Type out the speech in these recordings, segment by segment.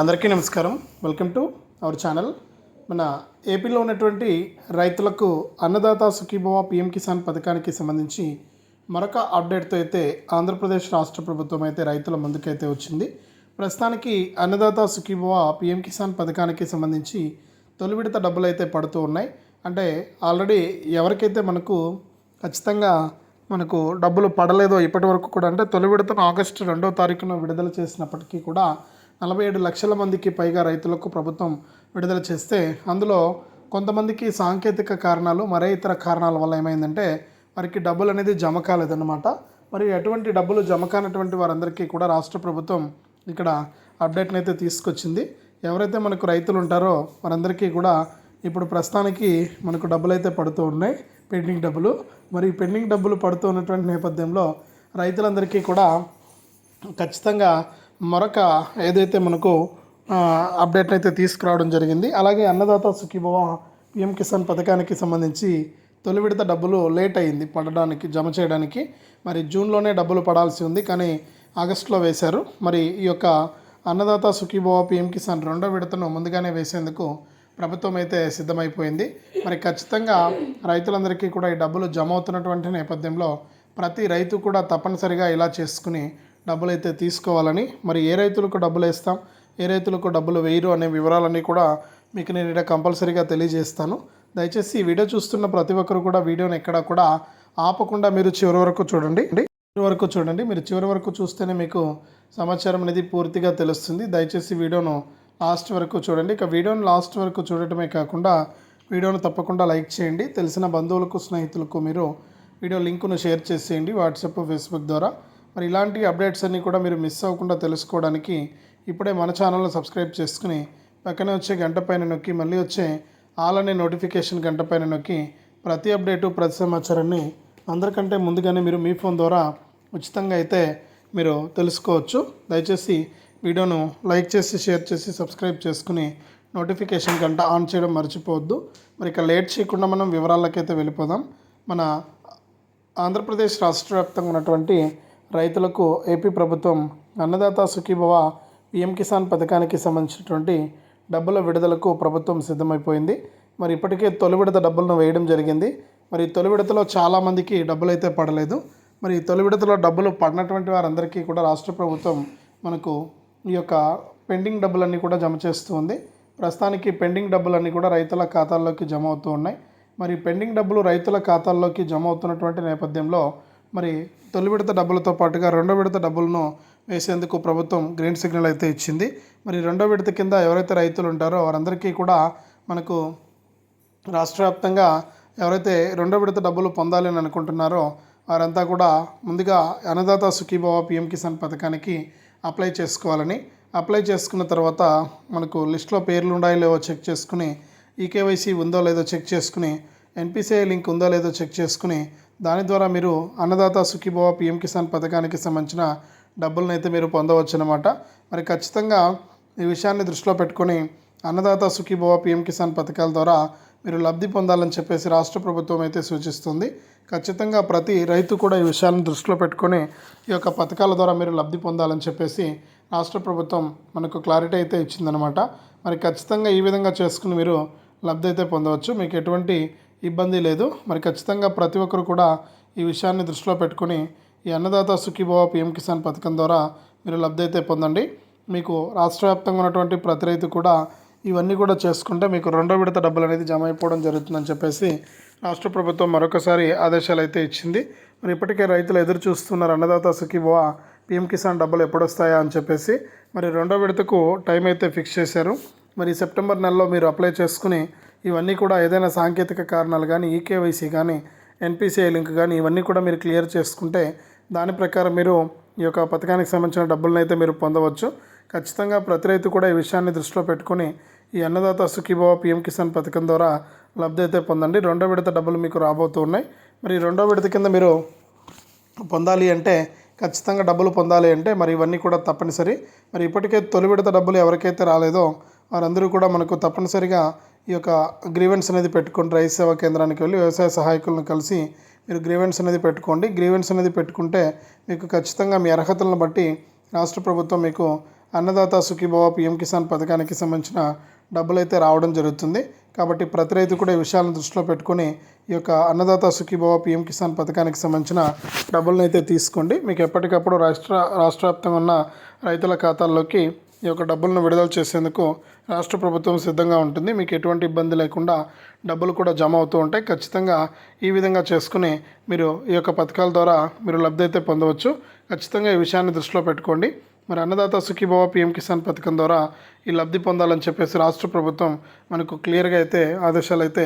అందరికీ నమస్కారం. Welcome to our channel మన ఏపీలో ఉన్నటువంటి రైతులకు అన్నదాత సుఖీభవ పిఎం కిసాన్ పథకానికి సంబంధించి మరొక అప్డేట్తో అయితే ఆంధ్రప్రదేశ్ రాష్ట్ర ప్రభుత్వం అయితే రైతుల ముందుకైతే వచ్చింది. ప్రస్తుతానికి అన్నదాత సుఖీభవ పిఎం కిసాన్ పథకానికి సంబంధించి తొలి విడత డబ్బులు అయితే పడుతూ ఉన్నాయి. అంటే ఆల్రెడీ ఎవరికైతే మనకు ఖచ్చితంగా మనకు డబ్బులు పడలేదో ఇప్పటి వరకు కూడా అంటే తొలి విడతను ఆగస్టు రెండో తారీఖున విడుదల చేసినప్పటికీ కూడా నలభై ఏడు లక్షల మందికి పైగా రైతులకు ప్రభుత్వం విడుదల చేస్తే అందులో కొంతమందికి సాంకేతిక కారణాలు మరే ఇతర కారణాల వల్ల ఏమైందంటే వారికి డబ్బులు అనేది జమ కాలేదన్నమాట. మరి ఎటువంటి డబ్బులు జమ కానటువంటి వారందరికీ కూడా రాష్ట్ర ప్రభుత్వం ఇక్కడ అప్డేట్ని అయితే తీసుకొచ్చింది. ఎవరైతే మనకు రైతులు ఉంటారో వారందరికీ కూడా ఇప్పుడు ప్రస్తుతానికి మనకు డబ్బులు అయితే పడుతూ ఉన్నాయి పెండింగ్ డబ్బులు. మరి పెండింగ్ డబ్బులు పడుతూ ఉన్నటువంటి నేపథ్యంలో రైతులందరికీ కూడా ఖచ్చితంగా మరొక ఏదైతే మనకు అప్డేట్ అయితే తీసుకురావడం జరిగింది. అలాగే అన్నదాత సుఖీభవ పిఎం కిసాన్ పథకానికి సంబంధించి తొలి విడత డబ్బులు లేట్ అయింది పడడానికి జమ చేయడానికి. మరి జూన్లోనే డబ్బులు పడాల్సి ఉంది కానీ ఆగస్టులో వేశారు. మరి ఈ యొక్క అన్నదాత సుఖీభవ పిఎం కిసాన్ రెండో విడతను ముందుగానే వేసేందుకు ప్రభుత్వం అయితే సిద్ధమైపోయింది. మరి ఖచ్చితంగా రైతులందరికీ కూడా ఈ డబ్బులు జమ అవుతున్నటువంటి నేపథ్యంలో ప్రతి రైతు కూడా తప్పనిసరిగా ఇలా చేసుకుని డబ్బులు అయితే తీసుకోవాలని మరి ఏ రైతులకు డబ్బులు వేస్తాం ఏ రైతులకు డబ్బులు వేయరు అనే వివరాలన్నీ కూడా మీకు నేను ఇక్కడ కంపల్సరీగా తెలియజేస్తాను. దయచేసి ఈ వీడియో చూస్తున్న ప్రతి ఒక్కరు కూడా వీడియోని ఎక్కడా కూడా ఆపకుండా మీరు చివరి వరకు చూడండి. చివరి వరకు చూడండి. మీరు చివరి వరకు చూస్తేనే మీకు సమాచారం అనేది పూర్తిగా తెలుస్తుంది. దయచేసి వీడియోను లాస్ట్ వరకు చూడండి. ఇక వీడియోను లాస్ట్ వరకు చూడటమే కాకుండా వీడియోను తప్పకుండా లైక్ చేయండి. తెలిసిన బంధువులకు స్నేహితులకు మీరు వీడియో లింకును షేర్ చేసేయండి. వాట్సాప్ ఫేస్బుక్ ద్వారా మరి ఇలాంటి అప్డేట్స్ అన్నీ కూడా మీరు మిస్ అవ్వకుండా తెలుసుకోవడానికి ఇప్పుడే మన ఛానల్ని సబ్స్క్రైబ్ చేసుకుని పక్కనే వచ్చే గంట పైన నొక్కి మళ్ళీ వచ్చే ఆల్ అనే నోటిఫికేషన్ గంట పైన నొక్కి ప్రతి అప్డేటు ప్రతి సమాచారాన్ని అందరికంటే ముందుగానే మీరు మీ ఫోన్ ద్వారా ఉచితంగా అయితే మీరు తెలుసుకోవచ్చు. దయచేసి వీడియోను లైక్ చేసి షేర్ చేసి సబ్స్క్రైబ్ చేసుకుని నోటిఫికేషన్ గంట ఆన్ చేయడం మర్చిపోవద్దు. మరి ఇక లేట్ చేయకుండా మనం వివరాలకైతే వెళ్ళిపోదాం. మన ఆంధ్రప్రదేశ్ రాష్ట్ర వ్యాప్తంగా ఉన్నటువంటి రైతులకు ఏపీ ప్రభుత్వం అన్నదాత సుఖీభవ పిఎం కిసాన్ పథకానికి సంబంధించినటువంటి డబ్బుల విడుదలకు ప్రభుత్వం సిద్ధమైపోయింది. మరి ఇప్పటికే తొలి విడత డబ్బులను వేయడం జరిగింది. మరి తొలి విడతలో చాలామందికి డబ్బులు అయితే పడలేదు. మరి తొలి విడతలో డబ్బులు పడినటువంటి వారందరికీ కూడా రాష్ట్ర ప్రభుత్వం మనకు ఈ యొక్క పెండింగ్ డబ్బులన్నీ కూడా జమ చేస్తూ ఉంది. ప్రస్తుతానికి పెండింగ్ డబ్బులన్నీ కూడా రైతుల ఖాతాల్లోకి జమ అవుతూ ఉన్నాయి. మరి పెండింగ్ డబ్బులు రైతుల ఖాతాల్లోకి జమ అవుతున్నటువంటి నేపథ్యంలో మరి తొలి విడత డబ్బులతో పాటుగా రెండో విడత డబ్బులను వేసేందుకు ప్రభుత్వం గ్రీన్ సిగ్నల్ అయితే ఇచ్చింది. మరి రెండో విడత కింద ఎవరైతే రైతులు ఉంటారో వారందరికీ కూడా మనకు రాష్ట్ర వ్యాప్తంగా ఎవరైతే రెండో విడత డబ్బులు పొందాలి అని అనుకుంటున్నారో వారంతా కూడా ముందుగా అన్నదాత సుఖీభావ పిఎం కిసాన్ పథకానికి అప్లై చేసుకోవాలని. అప్లై చేసుకున్న తర్వాత మనకు లిస్ట్లో పేర్లు ఉన్నాయో లేవో చెక్ చేసుకుని ఈకేవైసీ ఉందో లేదో చెక్ చేసుకుని ఎన్పిసిఐ లింక్ ఉందో లేదో చెక్ చేసుకుని దాని ద్వారా మీరు అన్నదాత సుఖీభవ పిఎం కిసాన్ పథకానికి సంబంధించిన డబ్బులను అయితే మీరు పొందవచ్చు అనమాట మరి ఖచ్చితంగా ఈ విషయాన్ని దృష్టిలో పెట్టుకొని అన్నదాత సుఖీభవ పిఎం కిసాన్ పథకాల ద్వారా మీరు లబ్ధి పొందాలని చెప్పేసి రాష్ట్ర ప్రభుత్వం అయితే సూచిస్తుంది. ఖచ్చితంగా ప్రతి రైతు కూడా ఈ విషయాలను దృష్టిలో పెట్టుకొని ఈ యొక్క పథకాల ద్వారా మీరు లబ్ధి పొందాలని చెప్పేసి రాష్ట్ర ప్రభుత్వం మనకు క్లారిటీ అయితే ఇచ్చిందనమాట మరి ఖచ్చితంగా ఈ విధంగా చేసుకుని మీరు లబ్ధి అయితే పొందవచ్చు. మీకు ఎటువంటి ఇబ్బంది లేదు. మరి ఖచ్చితంగా ప్రతి ఒక్కరు కూడా ఈ విషయాన్ని దృష్టిలో పెట్టుకుని ఈ అన్నదాత సుఖీభవ పిఎం కిసాన్ పథకం ద్వారా మీరు లబ్ధి అయితే పొందండి. మీకు రాష్ట్ర వ్యాప్తంగా ఉన్నటువంటి ప్రతి రైతు కూడా ఇవన్నీ కూడా చేసుకుంటే మీకు రెండో విడత డబ్బులు అనేది జమ అయిపోవడం జరుగుతుందని చెప్పేసి రాష్ట్ర ప్రభుత్వం మరొకసారి ఆదేశాలు అయితే ఇచ్చింది. మరి ఇప్పటికే రైతులు ఎదురు చూస్తున్నారు అన్నదాత సుఖీభవ పిఎం కిసాన్ డబ్బులు ఎప్పుడొస్తాయా అని చెప్పేసి. మరి రెండో విడతకు టైం అయితే ఫిక్స్ చేశారు. మరి సెప్టెంబర్ నెలలో మీరు అప్లై చేసుకుని ఇవన్నీ కూడా ఏదైనా సాంకేతిక కారణాలు కానీ ఈకేవైసీ కానీ ఎన్పిసిఐ లింక్ కానీ ఇవన్నీ కూడా మీరు క్లియర్ చేసుకుంటే దాని ప్రకారం మీరు ఈ యొక్క పథకానికి సంబంధించిన డబ్బులను అయితే మీరు పొందవచ్చు. ఖచ్చితంగా ప్రతి రైతు కూడా ఈ విషయాన్ని దృష్టిలో పెట్టుకుని ఈ అన్నదాత సుఖీభవ పిఎం కిసాన్ పథకం ద్వారా లబ్ధి అయితే పొందండి. రెండో విడత డబ్బులు మీకు రాబోతూ ఉన్నాయి. మరి రెండో విడత కింద మీరు పొందాలి అంటే ఖచ్చితంగా డబ్బులు పొందాలి అంటే మరి ఇవన్నీ కూడా తప్పనిసరి. మరి ఇప్పటికే తొలి విడత డబ్బులు ఎవరికైతే రాలేదో వారందరూ కూడా మనకు తప్పనిసరిగా ఈ యొక్క గ్రీవెన్స్ అనేది పెట్టుకోండి రైతు సేవా కేంద్రానికి వెళ్ళి వ్యవసాయ సహాయకులను కలిసి మీరు గ్రీవెన్స్ అనేది పెట్టుకోండి. గ్రీవెన్స్ అనేది పెట్టుకుంటే మీకు ఖచ్చితంగా మీ అర్హతలను బట్టి రాష్ట్ర ప్రభుత్వం మీకు అన్నదాత సుఖీభవ పిఎం కిసాన్ పథకానికి సంబంధించిన డబ్బులు అయితే రావడం జరుగుతుంది. కాబట్టి ప్రతి రైతు కూడా ఈ విషయాలను దృష్టిలో పెట్టుకొని ఈ యొక్క అన్నదాత సుఖీభవ పిఎం కిసాన్ పథకానికి సంబంధించిన డబ్బులను అయితే తీసుకోండి. మీకు ఎప్పటికప్పుడు రాష్ట్ర రాష్ట్ర వ్యాప్తంగా ఉన్న రైతుల ఖాతాల్లోకి ఈ యొక్క డబ్బులను విడుదల చేసేందుకు రాష్ట్ర ప్రభుత్వం సిద్ధంగా ఉంటుంది. మీకు ఎటువంటి ఇబ్బంది లేకుండా డబ్బులు కూడా జమ అవుతూ ఉంటాయి. ఖచ్చితంగా ఈ విధంగా చేసుకుని మీరు ఈ యొక్క పథకాల ద్వారా మీరు లబ్ధి అయితే పొందవచ్చు. ఖచ్చితంగా ఈ విషయాన్ని దృష్టిలో పెట్టుకోండి. మరి అన్నదాత సుఖీభవ పిఎం కిసాన్ పథకం ద్వారా ఈ లబ్ధి పొందాలని చెప్పేసి రాష్ట్ర ప్రభుత్వం మనకు క్లియర్గా అయితే ఆదేశాలు అయితే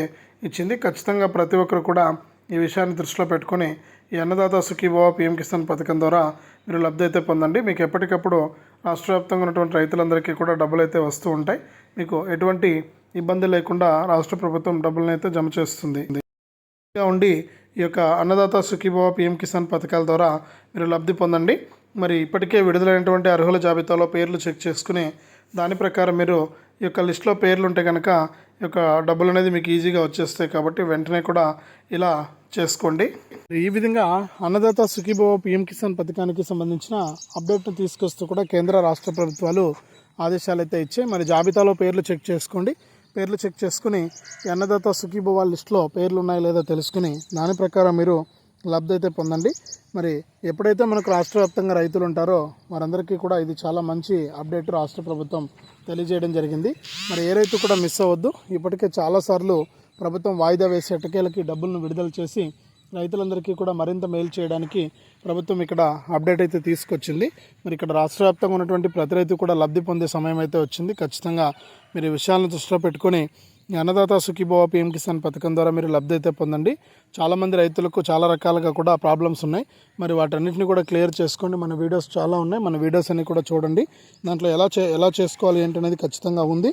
ఇచ్చింది. ఖచ్చితంగా ప్రతి ఒక్కరు కూడా ఈ విషయాన్ని దృష్టిలో పెట్టుకుని ఈ అన్నదాత సుఖీభవ పిఎం కిసాన్ పథకం ద్వారా మీరు లబ్ధి అయితే పొందండి. మీకు ఎప్పటికప్పుడు రాష్ట్ర వ్యాప్తంగా ఉన్నటువంటి రైతులందరికీ కూడా డబ్బులు అయితే వస్తూ ఉంటాయి. మీకు ఎటువంటి ఇబ్బంది లేకుండా రాష్ట్ర ప్రభుత్వం డబ్బులను అయితే జమ చేస్తుంది. ఉండి ఈ యొక్క అన్నదాత సుఖీభవ పిఎం కిసాన్ పథకాల ద్వారా మీరు లబ్ధి పొందండి. మరి ఇప్పటికే విడుదలైనటువంటి అర్హుల జాబితాలో పేర్లు చెక్ చేసుకుని దాని ప్రకారం మీరు ఈ యొక్క లిస్ట్లో పేర్లు ఉంటే కనుక ఈ యొక్క డబ్బులు అనేది మీకు ఈజీగా వచ్చేస్తాయి కాబట్టి వెంటనే కూడా ఇలా చేసుకోండి. ఈ విధంగా అన్నదాత సుఖీభవ పిఎం కిసాన్ పథకానికి సంబంధించిన అప్డేట్ను తీసుకొస్తూ కూడా కేంద్ర రాష్ట్ర ప్రభుత్వాలు ఆదేశాలు అయితే ఇచ్చాయి. మరి జాబితాలో పేర్లు చెక్ చేసుకోండి. పేర్లు చెక్ చేసుకుని ఈ అన్నదాత సుఖీభవ లిస్ట్లో పేర్లు ఉన్నాయో లేదో తెలుసుకుని దాని ప్రకారం మీరు లబ్ధి అయితే పొందండి. మరి ఎప్పుడైతే మనకు రాష్ట్ర వ్యాప్తంగా రైతులు ఉంటారో వారందరికీ కూడా ఇది చాలా మంచి అప్డేట్ రాష్ట్ర ప్రభుత్వం తెలియజేయడం జరిగింది. మరి ఏ రైతు కూడా మిస్ అవ్వద్దు. ఇప్పటికే చాలాసార్లు ప్రభుత్వం వాయిదా వేసే ఎటకేలకి డబ్బులను విడుదల చేసి రైతులందరికీ కూడా మరింత మేలు చేయడానికి ప్రభుత్వం ఇక్కడ అప్డేట్ అయితే తీసుకొచ్చింది. మరి ఇక్కడ రాష్ట్ర వ్యాప్తంగా ఉన్నటువంటి ప్రతి రైతు కూడా లబ్ధి పొందే సమయం అయితే వచ్చింది. ఖచ్చితంగా మీరు ఈ విషయాలను దృష్టిలో పెట్టుకొని అన్నదాత సుఖీభవ పిఎం కిసాన్ పథకం ద్వారా మీరు లబ్ధి అయితే పొందండి. చాలామంది రైతులకు చాలా రకాలుగా కూడా ప్రాబ్లమ్స్ ఉన్నాయి. మరి వాటన్నిటిని కూడా క్లియర్ చేసుకోండి. మన వీడియోస్ చాలా ఉన్నాయి. మన వీడియోస్ అన్నీ కూడా చూడండి. దాంట్లో ఎలా చే ఎలా చేసుకోవాలి ఏంటనేది ఖచ్చితంగా ఉంది.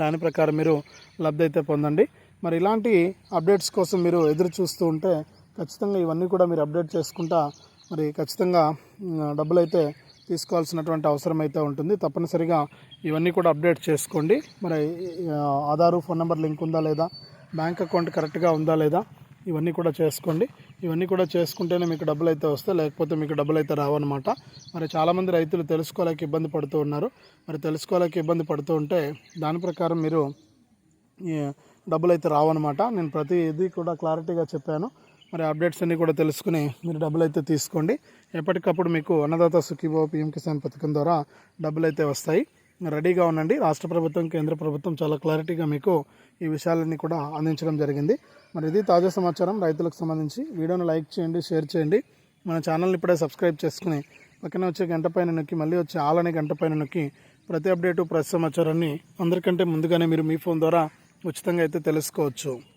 దాని ప్రకారం మీరు లబ్ధి అయితే పొందండి. మరి ఇలాంటి అప్డేట్స్ కోసం మీరు ఎదురు చూస్తూ ఉంటే ఖచ్చితంగా ఇవన్నీ కూడా మీరు అప్డేట్ చేసుకుంటా మరి ఖచ్చితంగా డబ్బులు అయితే తీసుకోవాల్సినటువంటి అవసరం అయితే ఉంటుంది. తప్పనిసరిగా ఇవన్నీ కూడా అప్డేట్ చేసుకోండి. మరి ఆధారు ఫోన్ నెంబర్ లింక్ ఉందా లేదా? బ్యాంక్ అకౌంట్ కరెక్ట్గా ఉందా లేదా? ఇవన్నీ కూడా చేసుకోండి. ఇవన్నీ కూడా చేసుకుంటేనే మీకు డబ్బులు అయితే వస్తాయి. లేకపోతే మీకు డబ్బులు అయితే రావన్నమాట. మరి చాలామంది రైతులు తెలుసుకోలేక ఇబ్బంది పడుతూ ఉన్నారు. మరి తెలుసుకోలేక ఇబ్బంది పడుతూ ఉంటే దాని ప్రకారం మీరు డబ్బులు అయితే రావన్నమాట. నేను ప్రతి ఇది కూడా క్లారిటీగా చెప్పాను. మరి అప్డేట్స్ అన్నీ కూడా తెలుసుకుని మీరు డబ్బులు అయితే తీసుకోండి. ఎప్పటికప్పుడు మీకు అన్నదాత సుఖీభవ పిఎం కిసాన్ పథకం ద్వారా డబ్బులు అయితే వస్తాయి. రెడీగా ఉండండి. రాష్ట్ర ప్రభుత్వం కేంద్ర ప్రభుత్వం చాలా క్లారిటీగా మీకు ఈ విషయాలన్నీ కూడా అందించడం జరిగింది. మరి ఇది తాజా సమాచారం. రైతులకు సంబంధించి వీడియోను లైక్ చేయండి షేర్ చేయండి. మన ఛానల్ని ఇప్పుడే సబ్స్క్రైబ్ చేసుకుని పక్కన వచ్చే గంట పైన నొక్కి మళ్ళీ వచ్చే ఆలనే గంట పైన నొక్కి ప్రతి అప్డేటు ప్రతి సమాచారాన్ని అందరికంటే ముందుగానే మీరు మీ ఫోన్ ద్వారా ఉచితంగా అయితే తెలుసుకోవచ్చు.